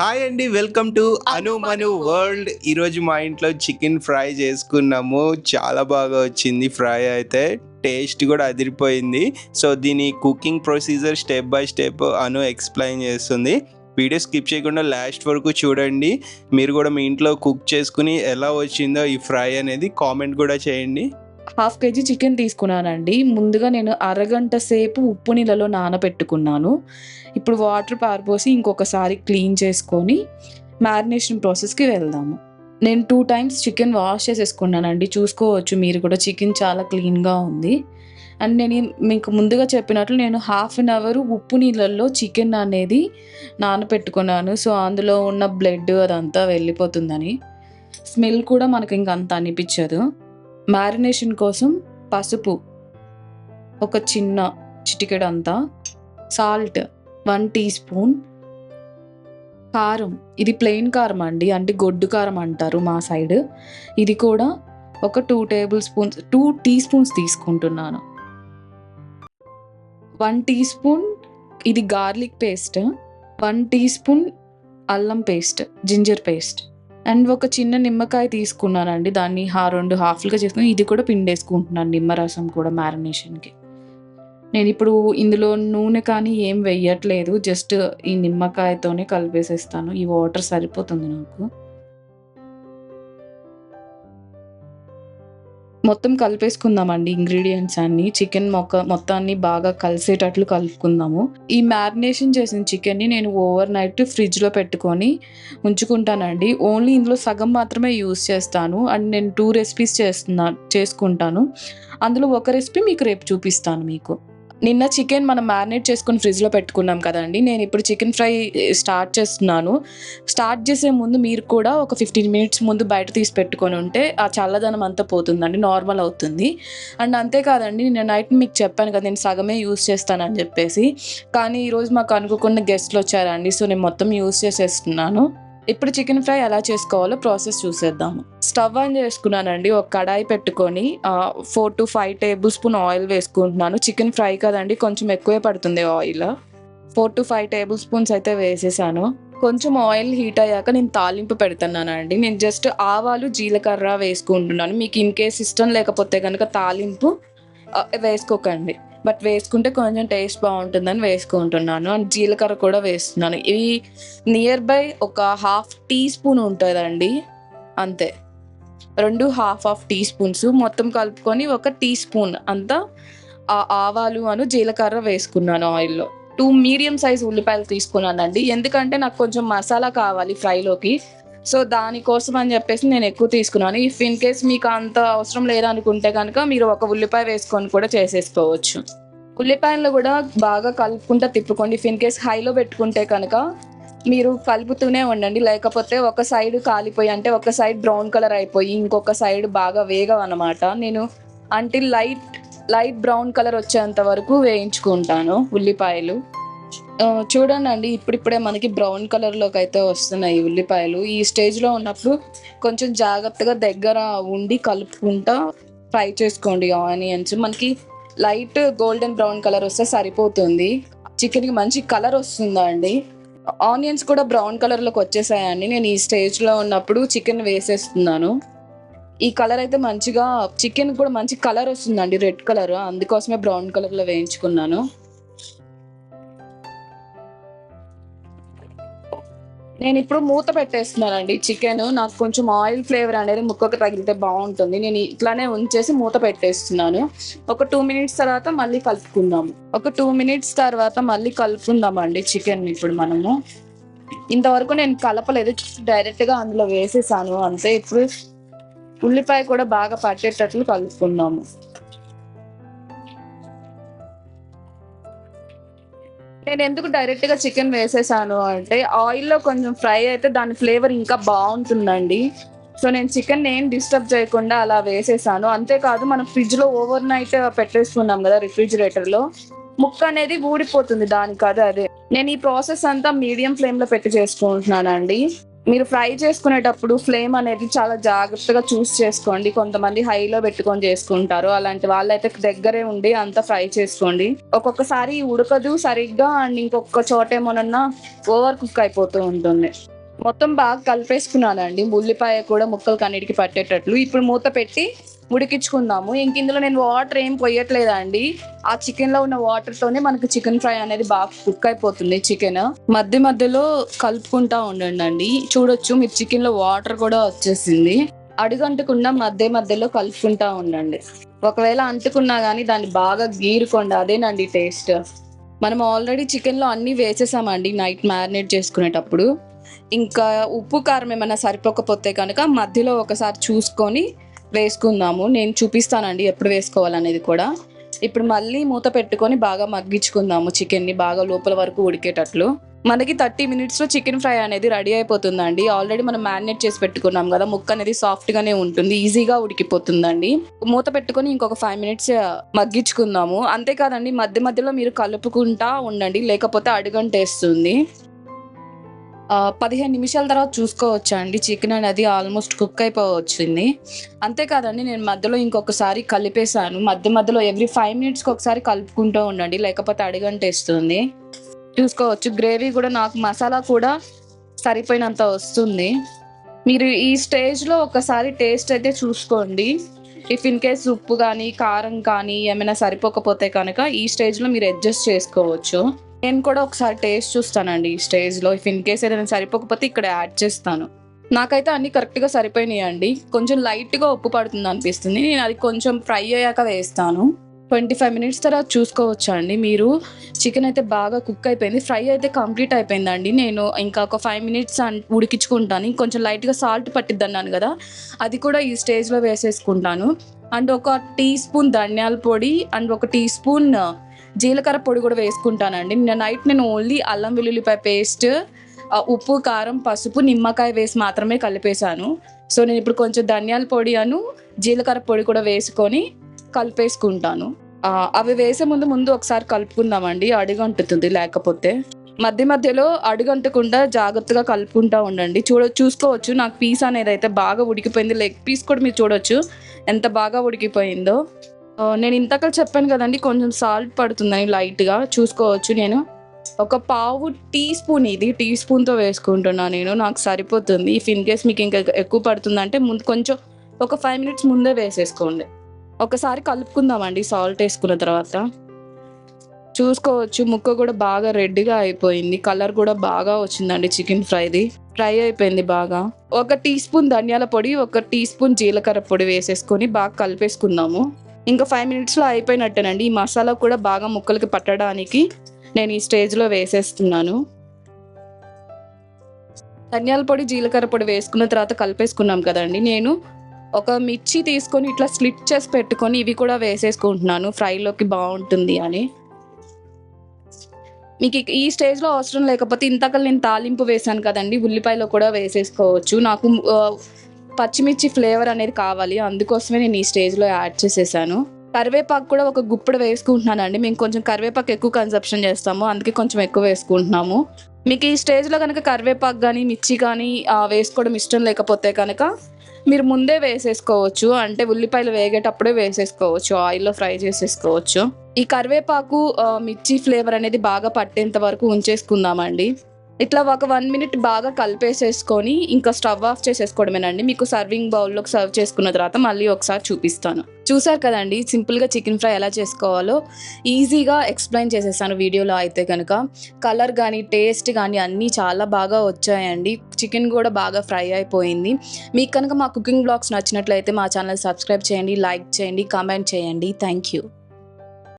Hi అండి welcome to Anu Manu world ఈరోజు మా ఇంట్లో చికెన్ ఫ్రై చేసుకున్నాము. చాలా బాగా వచ్చింది ఫ్రై అయితే. టేస్ట్ కూడా అదిరిపోయింది. సో దీని cooking procedure step by step Anu explain చేస్తుంది. వీడియో స్కిప్ చేయకుండా లాస్ట్ వరకు చూడండి. మీరు కూడా మీ ఇంట్లో కుక్ చేసుకుని ఎలా వచ్చిందో ఈ ఫ్రై అనేది కామెంట్ కూడా చేయండి. హాఫ్ కేజీ చికెన్ తీసుకున్నానండి. ముందుగా నేను అరగంట సేపు ఉప్పు నీళ్ళలో నానబెట్టుకున్నాను. ఇప్పుడు వాటర్ పారిపోసి ఇంకొకసారి క్లీన్ చేసుకొని మ్యారినేషన్ ప్రాసెస్కి వెళ్దాము. నేను టూ టైమ్స్ చికెన్ వాష్ చేసేసుకున్నానండి. చూసుకోవచ్చు మీరు కూడా చికెన్ చాలా క్లీన్గా ఉంది. అండ్ నేను మీకు ముందుగా చెప్పినట్లు నేను హాఫ్ అన్ అవర్ ఉప్పు నీళ్ళల్లో చికెన్ అనేది నానబెట్టుకున్నాను. సో అందులో ఉన్న బ్లడ్ అదంతా వెళ్ళిపోతుందని. స్మెల్ కూడా మనకి ఇంక అంత అనిపించదు. మ్యారినేషన్ కోసం పసుపు ఒక చిన్న చిటికెడంతా సాల్ట్ వన్ టీ స్పూన్ కారం ఇది ప్లెయిన్ కారం అండి అంటే గొడ్డు కారం అంటారు మా సైడ్ ఇది కూడా ఒక two tablespoons two teaspoons తీసుకుంటున్నాను. వన్ టీ స్పూన్ ఇది garlic paste one teaspoon అల్లం పేస్ట్ జింజర్ పేస్ట్ అండ్ ఒక చిన్న నిమ్మకాయ తీసుకున్నానండి. దాన్ని హా రెండు హాఫ్లుగా చేసుకుని ఇది కూడా పిండేసుకుంటున్నాను నిమ్మరసం కూడా మ్యారినేషన్కి. నేను ఇప్పుడు ఇందులో నూనె కానీ ఏం వెయ్యట్లేదు జస్ట్ ఈ నిమ్మకాయతోనే కలిపేసేస్తాను. ఈ వాటర్ సరిపోతుంది నాకు. మొత్తం కలిపేసుకుందామండి ఇంగ్రీడియంట్స్ అన్ని. చికెన్ మొక్క మొత్తాన్ని బాగా కలిసేటట్లు కలుపుకుందాము. ఈ మ్యారినేషన్ చేసిన చికెన్ని నేను ఓవర్ నైట్ ఫ్రిడ్జ్లో పెట్టుకొని ఉంచుకుంటానండి. ఓన్లీ ఇందులో సగం మాత్రమే యూస్ చేస్తాను. అండ్ నేను టూ రెసిపీస్ చేస్తున్నా చేసుకుంటాను. అందులో ఒక రెసిపీ మీకు రేపు చూపిస్తాను మీకు. నిన్న చికెన్ మనం మ్యారినేట్ చేసుకుని ఫ్రిడ్జ్లో పెట్టుకున్నాం కదండి. నేను ఇప్పుడు చికెన్ ఫ్రై స్టార్ట్ చేస్తున్నాను. స్టార్ట్ చేసే ముందు మీరు కూడా ఒక ఫిఫ్టీన్ మినిట్స్ ముందు బయట తీసి పెట్టుకొని ఉంటే ఆ చల్లదనం అంతా పోతుందండి నార్మల్ అవుతుంది. అండ్ అంతేకాదండి నేను నైట్ మీకు చెప్పాను కదా నేను సగమే యూస్ చేస్తానని చెప్పేసి. కానీ ఈరోజు మాకు అనుకోకుండా గెస్ట్లు వచ్చారండి సో నేను మొత్తం యూస్ చేసేస్తున్నాను. ఇప్పుడు చికెన్ ఫ్రై ఎలా చేసుకోవాలో ప్రాసెస్ చూసేద్దాము. స్టవ్ ఆన్ చేసుకున్నానండి. ఒక కడాయి పెట్టుకొని four to five tablespoon oil వేసుకుంటున్నాను. చికెన్ ఫ్రై కదండి కొంచెం ఎక్కువే పడుతుంది oil. Four to five tablespoons అయితే వేసేసాను. కొంచెం ఆయిల్ హీట్ అయ్యాక నేను తాలింపు పెడుతున్నానండి. నేను జస్ట్ ఆవాలు జీలకర్ర వేసుకుంటున్నాను. మీకు ఇన్ కేస్ ఇష్టం లేకపోతే కనుక తాలింపు వేసుకోకండి. బట్ వేసుకుంటే కొంచెం టేస్ట్ బాగుంటుందని వేసుకుంటున్నాను. అండ్ జీలకర్ర కూడా వేస్తున్నాను. ఇవి నియర్ బై ఒక హాఫ్ టీ స్పూన్ ఉంటుందండి. అంతే. రెండు హాఫ్ హాఫ్ టీ స్పూన్స్ మొత్తం కలుపుకొని ఒక టీ స్పూన్ అంతా ఆ ఆవాలు అను జీలకర్ర వేసుకున్నాను ఆయిల్లో. టూ మీడియం సైజ్ ఉల్లిపాయలు తీసుకున్నానండి. ఎందుకంటే నాకు కొంచెం మసాలా కావాలి ఫ్రైలోకి. సో దానికోసం అని చెప్పేసి నేను ఎక్కువ తీసుకున్నాను. ఇఫ్ ఇన్ కేస్ మీకు అంత అవసరం లేదనుకుంటే కనుక మీరు ఒక ఉల్లిపాయ వేసుకొని కూడా చేసేసుకోవచ్చు. ఉల్లిపాయలు కూడా బాగా కలుపుకుంటా తిప్పుకోండి. ఇఫ్ ఇన్ కేస్ హైలో పెట్టుకుంటే కనుక మీరు కలుపుతూనే ఉండండి. లేకపోతే ఒక సైడ్ కాలిపోయి అంటే ఒక సైడ్ బ్రౌన్ కలర్ అయిపోయి ఇంకొక సైడ్ బాగా వేగం అనమాట నేను అంటే లైట్ లైట్ బ్రౌన్ కలర్ వచ్చేంత వరకు వేయించుకుంటాను ఉల్లిపాయలు. చూడండి అండి ఇప్పుడిప్పుడే మనకి బ్రౌన్ కలర్లోకి అయితే వస్తున్నాయి ఉల్లిపాయలు. ఈ స్టేజ్లో ఉన్నప్పుడు కొంచెం జాగ్రత్తగా దగ్గర ఉండి కలుపుకుంటా ఫ్రై చేసుకోండి ఆనియన్స్. మనకి లైట్ గోల్డెన్ బ్రౌన్ కలర్ వస్తే సరిపోతుంది. చికెన్కి మంచి కలర్ వస్తుందా అండి ఆనియన్స్ కూడా బ్రౌన్ కలర్లోకి వచ్చేసాయండి. నేను ఈ స్టేజ్లో ఉన్నప్పుడు చికెన్ వేసేస్తున్నాను. ఈ కలర్ అయితే మంచిగా చికెన్ కూడా మంచి కలర్ వస్తుందండి రెడ్ కలర్. అందుకోసమే బ్రౌన్ కలర్లో వేయించుకున్నాను. నేను ఇప్పుడు మూత పెట్టేస్తున్నానండి చికెన్. నాకు కొంచెం ఆయిల్ ఫ్లేవర్ అనేది ముక్కకు తగిలితే బాగుంటుంది. నేను ఇట్లానే ఉంచేసి మూత పెట్టేస్తున్నాను. ఒక టూ మినిట్స్ తర్వాత మళ్ళీ కలుపుకుందాము. ఒక టూ మినిట్స్ తర్వాత మళ్ళీ కలుపుకుందామండి చికెన్ ఇప్పుడు మనము. ఇంతవరకు నేను కలపలేదు. డైరెక్ట్గా అందులో వేసేసాను. అంతే ఇప్పుడు ఉల్లిపాయ కూడా బాగా పట్టేటట్లు కలుపుకుందాము. నేను ఎందుకు డైరెక్ట్గా చికెన్ వేసేసాను అంటే ఆయిల్లో కొంచెం ఫ్రై అయితే దాని ఫ్లేవర్ ఇంకా బాగుంటుందండి. సో నేను చికెన్ ఏం డిస్టర్బ్ చేయకుండా అలా వేసేసాను. అంతేకాదు మనం ఫ్రిడ్జ్లో ఓవర్ నైట్ పెట్టేసుకున్నాం కదా రిఫ్రిజిరేటర్లో ముక్క అనేది ఊడిపోతుంది దానికి అదే. అదే నేను ఈ ప్రాసెస్ అంతా మీడియం ఫ్లేమ్లో పెట్టి చేసుకుంటున్నానండి. మీరు ఫ్రై చేసుకునేటప్పుడు ఫ్లేమ్ అనేది చాలా జాగ్రత్తగా చూస్ చేసుకోండి. కొంతమంది హైలో పెట్టుకొని చేసుకుంటారు. అలాంటి వాళ్ళైతే దగ్గరే ఉండి అంతా ఫ్రై చేసుకోండి. ఒక్కొక్కసారి ఉడకదు సరిగ్గా అండ్ ఇంకొక చోటేమోనన్నా ఓవర్ కుక్ అయిపోతూ ఉంటుంది. మొత్తం బాగా కలిపేసుకున్నానండి. ఉల్లిపాయ కూడా ముక్కలు కన్నిటికి పట్టేటట్లు. ఇప్పుడు మూత పెట్టి ఉడికించుకుందాము. ఇంక ఇందులో నేను వాటర్ ఏం పొయ్యట్లేదండి ఆ చికెన్లో ఉన్న వాటర్ తోనే మనకు చికెన్ ఫ్రై అనేది బాగా కుక్ అయిపోతుంది చికెన్ మధ్య మధ్యలో కలుపుకుంటా ఉండండి చూడొచ్చు మీరు చికెన్లో వాటర్ కూడా వచ్చేసింది. అడుగంటకుండా మధ్య మధ్యలో కలుపుకుంటా ఉండండి. ఒకవేళ అంటుకున్నా కానీ దాన్ని బాగా గీరుకోండి అదేనండి టేస్ట్ మనం ఆల్రెడీ చికెన్లో అన్ని వేసేసామండి నైట్ మ్యారినేట్ చేసుకునేటప్పుడు. ఇంకా ఉప్పు కారం ఏమైనా సరిపోకపోతే కనుక మధ్యలో ఒకసారి చూసుకొని వేసుకుందాము. నేను చూపిస్తానండి ఎప్పుడు వేసుకోవాలనేది కూడా. ఇప్పుడు మళ్ళీ మూత పెట్టుకొని బాగా మగ్గించుకుందాము చికెన్ని బాగా లోపల వరకు ఉడికేటట్లు. మనకి థర్టీ మినిట్స్లో చికెన్ ఫ్రై అనేది రెడీ అయిపోతుందండి. ఆల్రెడీ మనం మ్యారినేట్ చేసి పెట్టుకున్నాం కదా ముక్క అనేది సాఫ్ట్గానే ఉంటుంది ఈజీగా ఉడికిపోతుందండి. మూత పెట్టుకొని ఇంకొక ఫైవ్ మినిట్స్ మగ్గించుకుందాము. అంతేకాదండి మధ్య మధ్యలో మీరు కలుపుకుంటా ఉండండి లేకపోతే అడుగంటేస్తుంది. పదిహేను నిమిషాల తర్వాత చూసుకోవచ్చు అండి చికెన్ అనేది ఆల్మోస్ట్ కుక్ అయిపోవచ్చింది. అంతేకాదండి నేను మధ్యలో ఇంకొకసారి కలిపేశాను. మధ్య మధ్యలో ఎవ్రీ ఫైవ్ మినిట్స్కి ఒకసారి కలుపుకుంటూ ఉండండి లేకపోతే అడిగంటేస్తుంది. చూసుకోవచ్చు గ్రేవీ కూడా నాకు మసాలా కూడా సరిపోయినంత వస్తుంది. మీరు ఈ స్టేజ్లో ఒకసారి టేస్ట్ అయితే చూసుకోండి. ఇఫ్ ఇన్ కేస్ ఉప్పు కానీ కారం కానీ ఏమైనా సరిపోకపోతే కనుక ఈ స్టేజ్లో మీరు అడ్జస్ట్ చేసుకోవచ్చు. నేను కూడా ఒకసారి టేస్ట్ చూస్తానండి ఈ స్టేజ్లో. ఇఫ్ ఇన్ కేస్ ఏదైనా సరిపోకపోతే ఇక్కడ యాడ్ చేస్తాను. నాకైతే అన్ని కరెక్ట్గా సరిపోయినాయి అండి కొంచెం లైట్గా ఉప్పు పడుతుంది అనిపిస్తుంది. నేను అది కొంచెం ఫ్రై అయ్యాక వేస్తాను. ట్వంటీ ఫైవ్ మినిట్స్ తర్వాత చూసుకోవచ్చు అండి మీరు. చికెన్ అయితే బాగా కుక్ అయిపోయింది. ఫ్రై అయితే కంప్లీట్ అయిపోయిందండి. నేను ఇంకా ఒక ఫైవ్ మినిట్స్ ఉడికించుకుంటాను. ఇంకొంచెం లైట్గా సాల్ట్ పట్టిద్ది అన్నాను కదా అది కూడా ఈ స్టేజ్లో వేసేసుకుంటాను. అండ్ ఒక టీ స్పూన్ ధనియాల పొడి అండ్ ఒక టీ స్పూన్ జీలకర్ర పొడి కూడా వేసుకుంటానండి. నిన్న నైట్ నేను ఓన్లీ అల్లం వెల్లుల్లిపాయ పేస్ట్ ఉప్పు కారం పసుపు నిమ్మకాయ వేసి మాత్రమే కలిపేశాను. సో నేను ఇప్పుడు కొంచెం ధనియాల పొడి అను జీలకర్ర పొడి కూడా వేసుకొని కలిపేసుకుంటాను. అవి వేసే ముందు ముందు ఒకసారి కలుపుకుందామండి. అడుగంటుతుంది లేకపోతే. మధ్య మధ్యలో అడుగంటకుండా జాగ్రత్తగా కలుపుకుంటా ఉండండి. చూడ చూసుకోవచ్చు. నాకు పీస్ అనేది అయితే బాగా ఉడికిపోయింది. లెగ్ పీస్ కూడా మీరు చూడొచ్చు. ఎంత బాగా ఉడికిపోయిందో. నేను ఇంతకలు చెప్పాను కదండి కొంచెం సాల్ట్ పడుతుందని లైట్గా చూసుకోవచ్చు నేను. ఒక పావు టీ స్పూన్ ఇది టీ స్పూన్తో వేసుకుంటున్నాను నేను నాకు సరిపోతుంది. ఇఫ్ ఇన్ కేస్ మీకు ఇంకా ఎక్కువ పడుతుందంటే ముందు కొంచెం ఒక ఫైవ్ మినిట్స్ ముందే వేసేసుకోండి. ఒకసారి కలుపుకుందామండి సాల్ట్ వేసుకున్న తర్వాత. చూసుకోవచ్చు ముక్క కూడా బాగా రెడ్గా అయిపోయింది కలర్ కూడా బాగా వచ్చిందండి చికెన్ ఫ్రైది. ఫ్రై అయిపోయింది బాగా. ఒక టీ స్పూన్ ధనియాల పొడి ఒక టీ స్పూన్ జీలకర్ర పొడి వేసేసుకొని బాగా కలిపేసుకుందాము. ఇంకా ఫైవ్ మినిట్స్లో అయిపోయినట్టేనండి. ఈ మసాలా కూడా బాగా ముక్కలకి పట్టడానికి నేను ఈ స్టేజ్లో వేసేస్తున్నాను. ధనియాల పొడి జీలకర్ర పొడి వేసుకున్న తర్వాత కలిపేసుకున్నాం కదండి. నేను ఒక మిర్చి తీసుకొని ఇట్లా స్లిట్ చేసి పెట్టుకొని ఇవి కూడా వేసేసుకుంటున్నాను. ఫ్రైలోకి బాగుంటుంది అని. మీకు ఈ స్టేజ్లో అవసరం లేకపోతే ఇంతకల్ నేను తాలింపు వేసాను కదండి. ఉల్లిపాయలో కూడా వేసేసుకోవచ్చు. నాకు పచ్చిమిర్చి ఫ్లేవర్ అనేది కావాలి. అందుకోసమే నేను ఈ స్టేజ్లో యాడ్ చేసేసాను. కరివేపాకు కూడా ఒక గుప్పుడు వేసుకుంటున్నానండి. మేము కొంచెం కరివేపాకు ఎక్కువ కన్సప్షన్ చేస్తాము. అందుకే కొంచెం ఎక్కువ వేసుకుంటున్నాము. మీకు ఈ స్టేజ్లో కనుక కరివేపాకు కానీ మిర్చి కానీ వేసుకోవడం ఇష్టం లేకపోతే కనుక మీరు ముందే వేసేసుకోవచ్చు. అంటే ఉల్లిపాయలు వేగేటప్పుడే వేసేసుకోవచ్చు. ఆయిల్లో ఫ్రై చేసేసుకోవచ్చు. ఈ కరివేపాకు మిర్చి ఫ్లేవర్ అనేది బాగా పట్టేంత వరకు ఉంచేసుకుందామండి. ఇట్లా ఒక వన్ మినిట్ బాగా కలిపేసేసుకొని ఇంకా స్టవ్ ఆఫ్ చేసేసుకోవడమేనండి. మీకు సర్వింగ్ బౌల్లోకి సర్వ్ చేసుకున్న తర్వాత మళ్ళీ ఒకసారి చూపిస్తాను. చూసారు కదండి సింపుల్గా చికెన్ ఫ్రై ఎలా చేసుకోవాలో ఈజీగా ఎక్స్ప్లెయిన్ చేసేసాను వీడియోలో అయితే కనుక. కలర్ కానీ టేస్ట్ కానీ అన్నీ చాలా బాగా వచ్చాయండి. చికెన్ కూడా బాగా ఫ్రై అయిపోయింది. మీకు కనుక మా కుకింగ్ బ్లాగ్స్ నచ్చినట్లయితే మా ఛానల్ సబ్స్క్రైబ్ చేయండి లైక్ చేయండి కామెంట్ చేయండి. Thank you.